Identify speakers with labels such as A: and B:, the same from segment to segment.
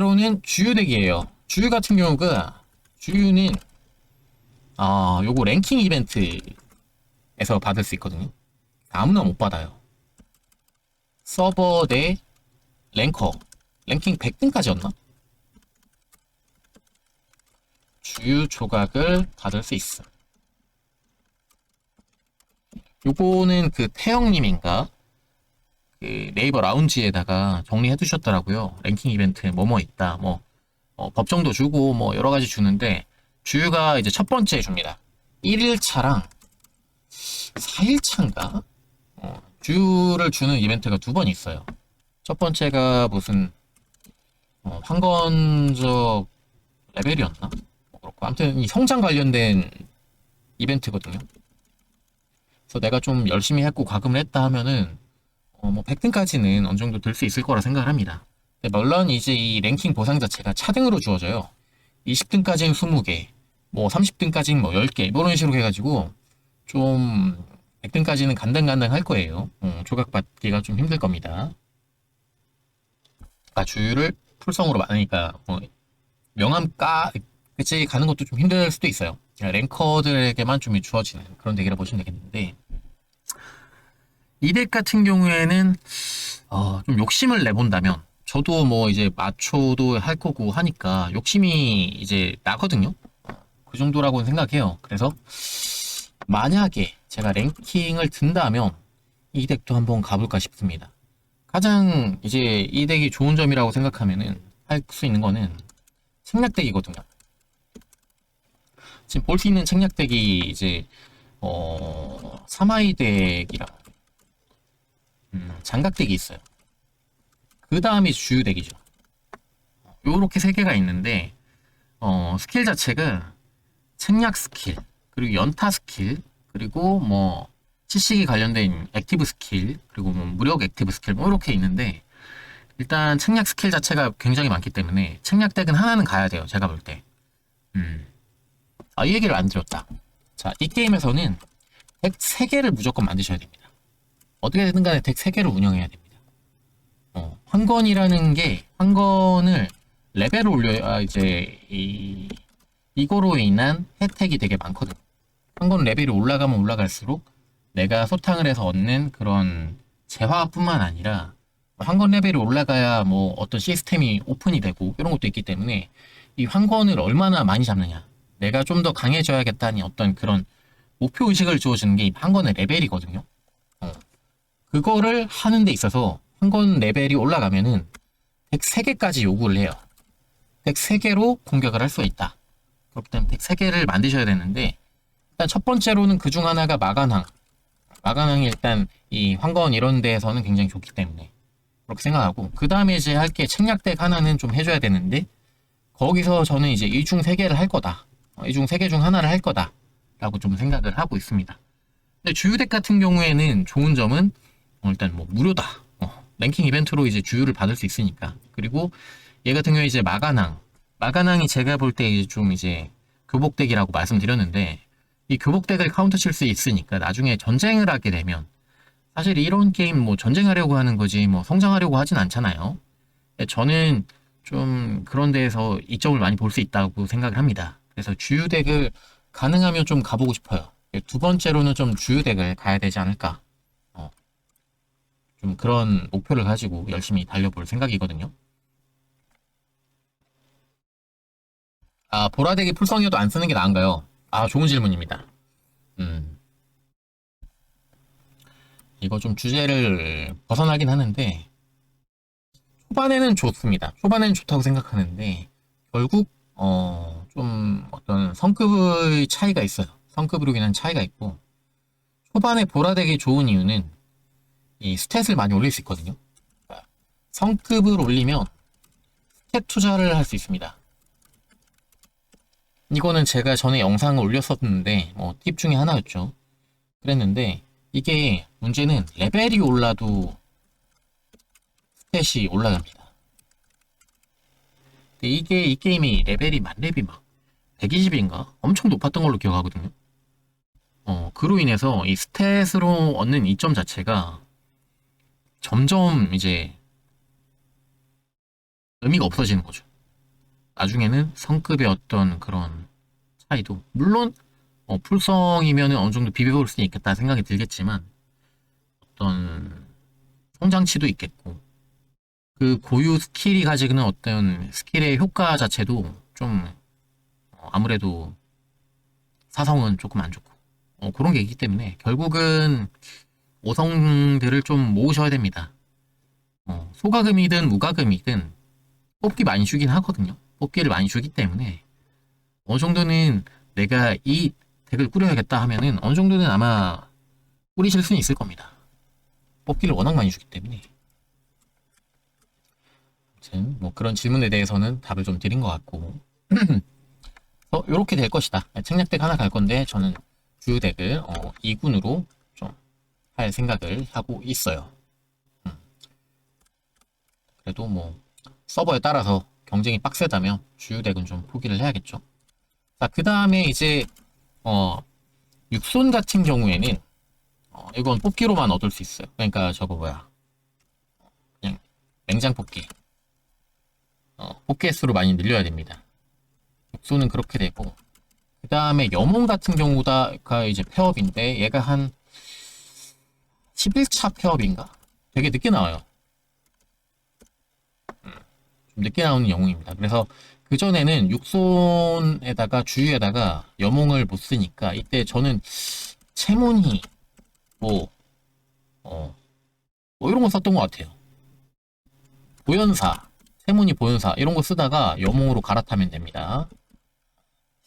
A: 번째로는 주유덱이에요. 주유 같은 경우가 주유는 아 요거 랭킹 이벤트에서 받을 수 있거든요. 아무나 못 받아요. 서버 내 랭커 랭킹 100등까지였나? 주유 조각을 받을 수 있어. 요거는 그 태영님인가 그 네이버 라운지에다가 정리해 두셨더라고요. 랭킹 이벤트 뭐뭐 있다. 뭐 어, 법정도 주고 뭐 여러 가지 주는데 주유가 이제 첫 번째 줍니다. 1일차랑 4일차인가? 어, 주유를 주는 이벤트가 두 번 있어요. 첫 번째가 무슨 어, 황건적 레벨이었나? 뭐 그렇고 아무튼 이 성장 관련된 이벤트거든요. 그래서 내가 좀 열심히 했고 과금을 했다 하면은 어, 뭐 100등까지는 어느 정도 들수 있을 거라 생각을 합니다. 근데 물론 이제 이 랭킹 보상 자체가 차등으로 주어져요. 20등까지는 20개, 뭐 30등까지는 뭐 10개, 이런 식으로 해가지고 좀 100등까지는 간당간당 할 거예요. 음, 조각받기가 좀 힘들 겁니다. 아, 주유를 풀성으로 많으니까 뭐 명함가 그치 가는 것도 좀 힘들 수도 있어요. 그냥 랭커들에게만 좀 주어지는 그런 대기라 보시면 되겠는데 이덱 같은 경우에는 어, 좀 욕심을 내본다면 저도 뭐 이제 마초도 할 거고 하니까 욕심이 이제 나거든요. 그 정도라고는 생각해요. 그래서 만약에 제가 랭킹을 든다면 이 덱도 한번 가볼까 싶습니다. 가장 이제 이 덱이 좋은 점이라고 생각하면은 할 수 있는 거는 책략 덱이거든요. 지금 볼 수 있는 책략 덱이 이제 어 사마이 덱이랑 음, 장각 덱이 있어요. 그 다음이 주유 덱이죠. 요렇게 세 개가 있는데 어 스킬 자체가 책략 스킬 그리고 연타 스킬 그리고 뭐 치식이 관련된 액티브 스킬 그리고 뭐 무력 액티브 스킬 뭐 이렇게 있는데 일단 책략 스킬 자체가 굉장히 많기 때문에 책략 덱은 하나는 가야 돼요 제가 볼 때. 음. 아, 이 얘기를 안 드렸다. 자, 이 게임에서는 덱 3개를 무조건 만드셔야 됩니다. 어떻게든 간에 덱 3개를 운영해야 됩니다. 어, 황건이라는 게, 황건을 레벨을 올려야 이제, 이, 이거로 인한 혜택이 되게 많거든요. 황건 레벨이 올라가면 올라갈수록 내가 소탕을 해서 얻는 그런 재화뿐만 아니라 황건 레벨이 올라가야 뭐 어떤 시스템이 오픈이 되고 이런 것도 있기 때문에 이 황건을 얼마나 많이 잡느냐 내가 좀 더 강해져야겠다는 어떤 그런 목표 의식을 주어주는 게한 권의 레벨이거든요. 어. 그거를 하는 데 있어서 한권 레벨이 올라가면은 103개까지 요구를 해요. 103개로 공격을 할 수가 있다. 그렇기 때문에 103개를 만드셔야 되는데 일단 첫 번째로는 그 중 하나가 마간항. 마간항이 일단 이 황건 이런 데에서는 굉장히 좋기 때문에 그렇게 생각하고 그 다음에 이제 할 게 책략덱 하나는 좀 해줘야 되는데 거기서 저는 이제 이중 세 개를 할 거다. 어, 이중 세 개 중 하나를 할 거다. 라고 좀 생각을 하고 있습니다. 근데 주유덱 같은 경우에는 좋은 점은 어, 일단 뭐 무료다. 어, 랭킹 이벤트로 이제 주유를 받을 수 있으니까. 그리고 얘 같은 경우에 이제 마가낭. 마가낭이 제가 볼 때 좀 이제 교복덱이라고 말씀드렸는데 이 교복덱을 카운터 칠 수 있으니까 나중에 전쟁을 하게 되면 사실 이런 게임 뭐 전쟁하려고 하는 거지 뭐 성장하려고 하진 않잖아요. 저는 좀 그런 데에서 이점을 많이 볼 수 있다고 생각을 합니다. 그래서 주유덱을 가능하면 좀 가보고 싶어요. 두 번째로는 좀 주유덱을 가야 되지 않을까. 어, 좀 그런 목표를 가지고 열심히 달려볼 생각이거든요. 아, 보라덱이 풀성이어도 안 쓰는 게 나은가요? 아, 좋은 질문입니다. 음. 이거 좀 주제를 벗어나긴 하는데, 초반에는 좋습니다. 초반에는 좋다고 생각하는데, 결국, 어, 좀 어떤 성급의 차이가 있어요. 성급으로 인한 차이가 있고, 초반에 보라덱이 좋은 이유는 이 스탯을 많이 올릴 수 있거든요. 성급을 올리면 스탯 투자를 할 수 있습니다. 이거는 제가 전에 영상을 올렸었는데, 뭐, 팁 중에 하나였죠. 그랬는데, 이게 문제는 레벨이 올라도 스탯이 올라갑니다. 근데 이게 이 게임이 레벨이 만렙이 막 120인가? 엄청 높았던 걸로 기억하거든요. 어, 그로 인해서 이 스탯으로 얻는 이점 자체가 점점 이제 의미가 없어지는 거죠. 나중에는 성급의 어떤 그런 차이도 물론 어, 풀성이면 어느 정도 비벼볼 수 있겠다 생각이 들겠지만 어떤 성장치도 있겠고 그 고유 스킬이 가지는 어떤 스킬의 효과 자체도 좀 어, 아무래도 사성은 조금 안 좋고 어, 그런 게 있기 때문에 결국은 오성들을 좀 모으셔야 됩니다. 어, 소가금이든 무가금이든 뽑기 많이 주긴 하거든요. 뽑기를 많이 주기 때문에 어느 정도는 내가 이 덱을 꾸려야겠다 하면은 어느 정도는 아마 꾸리실 수는 있을 겁니다. 뽑기를 워낙 많이 주기 때문에. 아무튼 뭐 그런 질문에 대해서는 답을 좀 드린 것 같고 어, 요렇게 될 것이다. 책략덱 하나 갈 건데 저는 주요 덱을 어, 2군으로 좀 할 생각을 하고 있어요. 음. 그래도 뭐 서버에 따라서 경쟁이 빡세다면 주요 덱은 좀 포기를 해야겠죠. 자, 그 다음에 이제 어 육손 같은 경우에는 어, 이건 뽑기로만 얻을 수 있어요. 그러니까 저거 뭐야 그냥 맹장 뽑기 어, 뽑기 횟수로 많이 늘려야 됩니다. 육손은 그렇게 되고 그 다음에 염홍 같은 경우가 이제 폐업인데 얘가 한 11차 폐업인가? 되게 늦게 나와요. 음, 좀 늦게 나오는 영웅입니다. 그래서 그 전에는 육손에다가 주유에다가 염홍을 못 쓰니까 이때 저는 채문이 뭐, 어, 뭐 이런 거 썼던 것 같아요. 보현사, 채문이 보현사 이런 거 쓰다가 염홍으로 갈아타면 됩니다.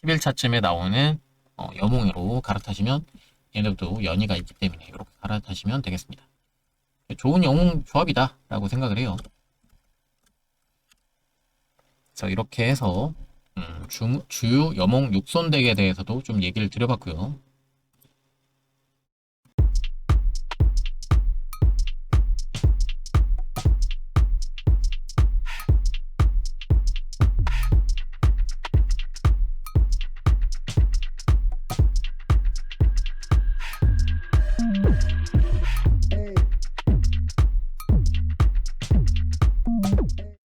A: 11차쯤에 나오는 어, 염홍으로 갈아타시면 얘네도 연이가 있기 때문에 이렇게 갈아타시면 되겠습니다. 좋은 영웅 조합이다 라고 생각을 해요. 그래서 이렇게 해서 음, 주, 주요 염홍 육손덱에 대해서도 좀 얘기를 드려봤고요.